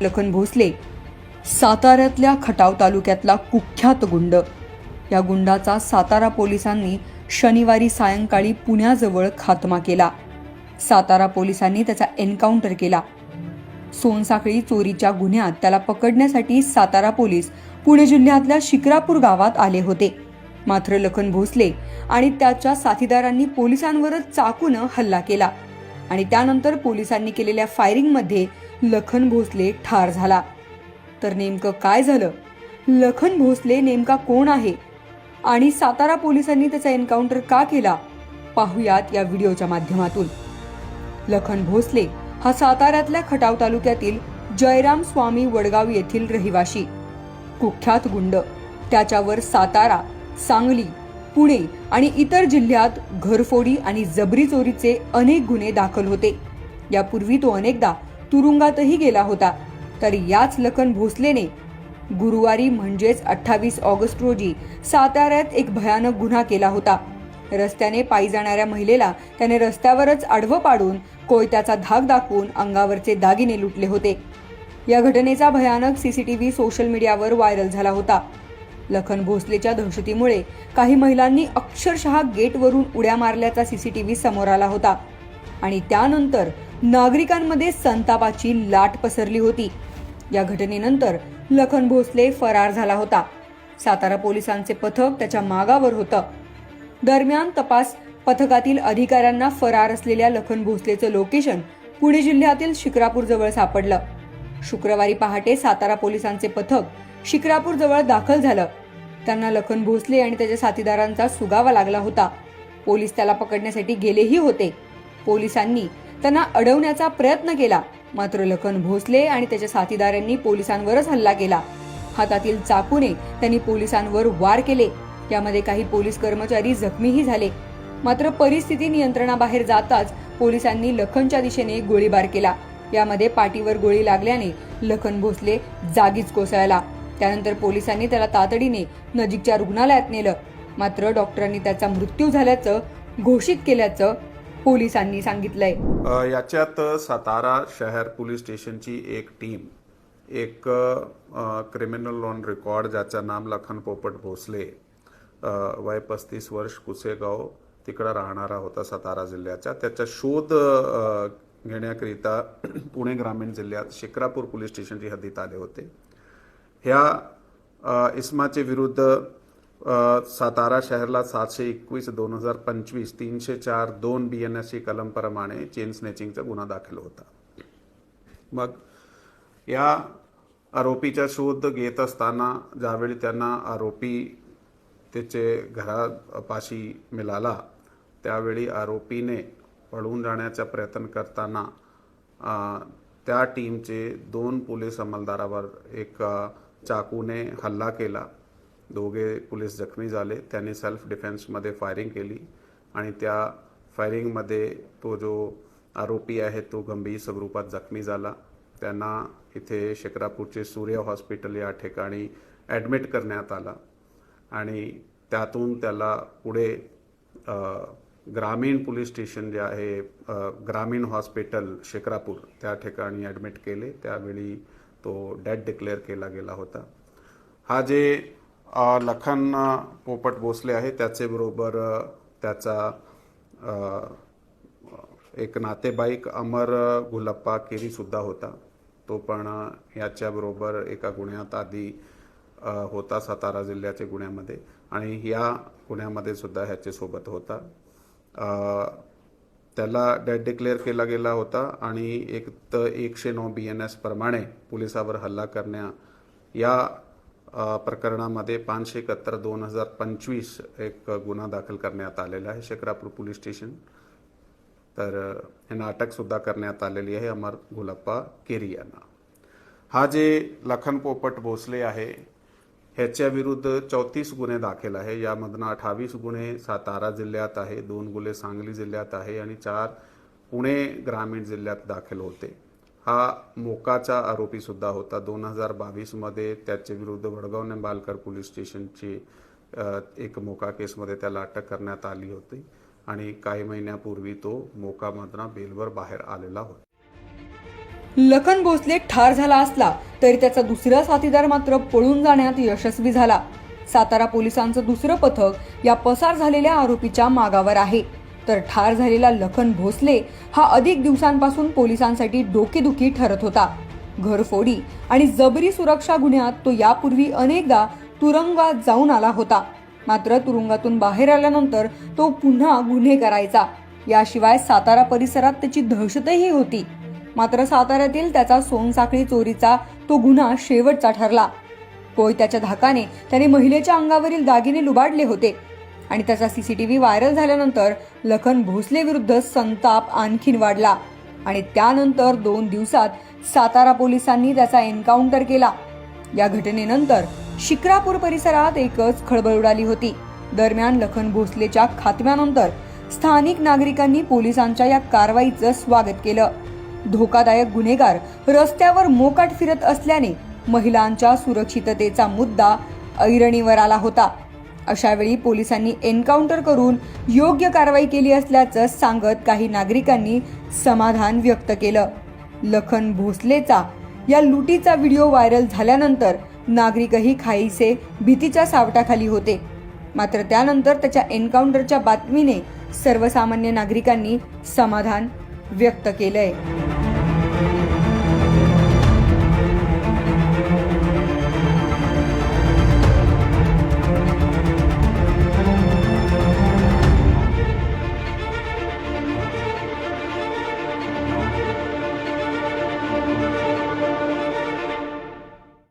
लखन भोसले साताऱ्यातल्या खटाव तालुक्यातला कुख्यात गुंड. या गुंडाचा सातारा पोलिसांनी शनिवारी सायंकाळी पुण्याजवळ खात्मा केला. सातारा पोलिसांनी त्याचा एन्काउंटर केला. सोनसाखळी चोरीच्या गुन्ह्यात त्याला पकडण्यासाठी सातारा पोलीस पुणे जिल्ह्यातल्या शिक्रापूर गावात आले होते. मात्र लखन भोसले आणि त्याच्या साथीदारांनी पोलिसांवरच चाकूनं हल्ला केला आणि त्यानंतर पोलिसांनी केलेल्या फायरिंगमध्ये लखन भोसले ठार झाला. तर नेमकं काय झालं? लखन भोसले नेमका कोण आहे? आणि सातारा पोलिसांनी त्याचा एन्काउंटर का केला? पाहुयात या व्हिडिओच्या माध्यमातून. लखन भोसले हा साताऱ्यातल्या खटाव तालुक्यातील जयराम स्वामी वडगाव येथील रहिवाशी. कुख्यात गुंड. त्याच्यावर सातारा सांगली पुणे आणि इतर जिल्ह्यात घरफोडी आणि जबरी चोरीचे अनेक गुन्हे दाखल होते. यापूर्वी तो अनेकदा तुरुंगातही गेला होता. तर याच लखन भोसलेने गुरुवारी म्हणजेच अठ्ठावीस ऑगस्ट रोजी साताऱ्यात एक भयानक गुन्हा केला होता. रस्त्याने पायी जाणाऱ्या महिलेला त्याने रस्त्यावरच आडवं पाडून कोयत्याचा धाक दाखवून अंगावरचे दागिने लुटले होते. या घटनेचा भयानक सीसीटीव्ही सोशल मीडियावर व्हायरल झाला होता. लखन भोसलेच्या दहशतीमुळे काही महिलांनी अक्षरशः गेटवरून उड्या मारल्याचा सीसीटीव्ही समोर आला होता. आणि त्यानंतर नागरिकांमध्ये संतापाची लाट पसरली होती. या घटनेनंतर लखन भोसले फरार झाला होता. सातारा पोलिसांचे पथक त्याच्या मागावर होतं. दरम्यान तपास पथकातील अधिकाऱ्यांना फरार असलेल्या लखन भोसलेचं लोकेशन पुणे जिल्ह्यातील शिक्रापूर जवळ सापडलं. शुक्रवारी पहाटे सातारा पोलिसांचे पथक शिक्रापूर जवळ दाखल झालं. त्यांना लखन भोसले आणि त्याच्या साथीदारांचा सुगावा लागला होता. पोलीस त्याला पकडण्यासाठी गेलेही होते. पोलिसांनी त्यांना अडवण्याचा प्रयत्न केला. मात्र लखन भोसले आणि त्याच्या साथीदारांनी पोलिसांवरच हल्ला केला. हातातील चाकूने त्यांनी पोलिसांवर वार केले. यामध्ये काही पोलीस कर्मचारी जखमीही झाले. मात्र परिस्थिती नियंत्रणाबाहेर जाताच पोलिसांनी लखनच्या दिशेने गोळीबार केला. यामध्ये पाठीवर गोळी लागल्याने लखन भोसले जागीच कोसळला. त्यानंतर पोलिसांनी त्याला तातडीने नजीकच्या रुग्णालयात नेलं. मात्र डॉक्टरांनी त्याचा मृत्यू झाल्याचं घोषित केल्याचं पोलिसांनी सांगितलंय. याच्यात सातारा शहर पोलीस स्टेशनची एक टीम एक क्रिमिनल ऑन रेकॉर्ड ज्याचं नाम लखन पोपट भोसले वय पस्तीस वर्ष कुसेगाव तिकडं राहणारा होता सातारा जिल्ह्याचा. त्याचा शोध घेण्याकरिता पुणे ग्रामीण जिल्ह्यात शिक्रापूर पोलीस स्टेशनची हद्दीत आले होते. ह्या इस्माचे विरुद्ध सातारा शहरला सातशे एकवीस दोन हजार पंचवीस तीनशे चार दोन बी एन एस सी कलमप्रमाणे चेन स्नेचिंगचा गुन्हा दाखल होता. मग या आरोपीचा शोध घेत असताना ज्यावेळी त्यांना आरोपी त्याचे घरापाशी मिळाला त्यावेळी आरोपीने पळून जाण्याचा प्रयत्न करताना त्या टीमचे दोन पोलीस अंमलदारावर एक चाकूने हल्ला केला. दोघे पोलीस जखमी झाले. त्यांनी सेल्फ डिफेन्समध्ये फायरिंग केली आणि त्या फायरिंगमध्ये तो जो आरोपी आहे तो गंभीर स्वरूपात जखमी झाला. त्यांना इथे शेकरापूरचे सूर्य हॉस्पिटल या ठिकाणी ॲडमिट करण्यात आला आणि त्यातून त्याला पुढे ग्रामीण पोलीस स्टेशन जे आहे ग्रामीण हॉस्पिटल शेकरापूर त्या ठिकाणी ॲडमिट केले. त्यावेळी तो डेड डिक्लेअर केला गेला होता. हा जे लखन पोपट भोसले आहे त्याचेबरोबर त्याचा एक नातेवाईक अमर गुलप्पा केरीसुद्धा होता. तो पण याच्याबरोबर एका गुन्ह्यात आधी होता सातारा जिल्ह्याच्या गुन्ह्यामध्ये आणि या गुन्ह्यामध्ये सुद्धा ह्याच्यासोबत होता. त्याला डेड डिक्लेअर केला गेला होता आणि एक तर एकशे नऊ बी एन एस प्रमाणे पोलिसावर हल्ला करण्या या प्रकरणामध्ये पाचशे एकाहत्तर दोन हजार पंचवीस एक गुन्हा दाखल करण्यात आलेला आहे शिक्रापूर पोलीस स्टेशन. तर हे यांना अटकसुद्धा करण्यात आलेली आहे अमर गुलाप्पा केरी यांना. हा जे लखन पोपट भोसले आहे ह्याच्या विरुद्ध चौतीस गुन्हे दाखल आहे. यामधनं अठ्ठावीस गुन्हे सातारा जिल्ह्यात आहे दोन गुन्हे सांगली जिल्ह्यात आहे आणि चार पुणे ग्रामीण जिल्ह्यात दाखल होते. हा मोकाचा आरोपी सुद्धा होता. दोन हजार बावीसमध्ये त्याच्या विरुद्ध वडगाव निंबाळकर पोलीस स्टेशनची एक मोका केसमध्ये त्याला अटक करण्यात आली होती आणि काही महिन्यापूर्वी तो मोकामधनं बेलवर बाहेर आलेला होता. लखन भोसले ठार झाला असला तरी त्याचा दुसरा साथीदार मात्र पळून जाण्यात यशस्वी झाला. सातारा पोलिसांचं दुसरं पथक या पसार झालेल्या आरोपीच्या मागावर आहे. तर ठार झालेला लखन भोसले हा अधिक दिवसांपासून पोलिसांसाठी डोकेदुखी ठरत होता. घरफोडी आणि जबरी सुरक्षा गुन्ह्यात तो यापूर्वी अनेकदा तुरुंगात जाऊन आला होता. मात्र तुरुंगातून बाहेर आल्यानंतर तो पुन्हा गुन्हे करायचा. याशिवाय सातारा परिसरात त्याची दहशतही होती. मात्र साताऱ्यातील त्याचा सोनसाखळी चोरीचा तो गुन्हा शेवटचा ठरला. कोयत्याच्या धाकाने त्याने महिलेच्या अंगावरील दागिने लुबाडले होते. आणि त्याचा C C T V viral झाल्यानंतर लखन भोसले विरुद्ध संताप आणखीन वाढला. आणि त्यानंतर दोन दिवसात सातारा पोलिसांनी त्याचा एन्काउंटर केला. या घटनेनंतर शिक्रापूर परिसरात एकच खळबळ उडाली होती. दरम्यान लखन भोसलेच्या खात्म्यानंतर स्थानिक नागरिकांनी पोलिसांच्या या कारवाईचं स्वागत केलं. धोकादायक गुन्हेगार रस्त्यावर मोकाट फिरत असल्याने महिलांच्या सुरक्षिततेचा मुद्दा ऐरणीवर आला होता. अशावेळी पोलिसांनी एन्काउंटर करून योग्य कारवाई केली असल्याचं सांगत काही नागरिकांनी समाधान व्यक्त केलं. लखन भोसलेचा या लुटीचा व्हिडिओ व्हायरल झाल्यानंतर नागरिकही खाईसे भीतीच्या सावटाखाली होते. मात्र त्यानंतर त्याच्या एन्काउंटरच्या बातमीने सर्वसामान्य नागरिकांनी समाधान व्यक्त केलंय.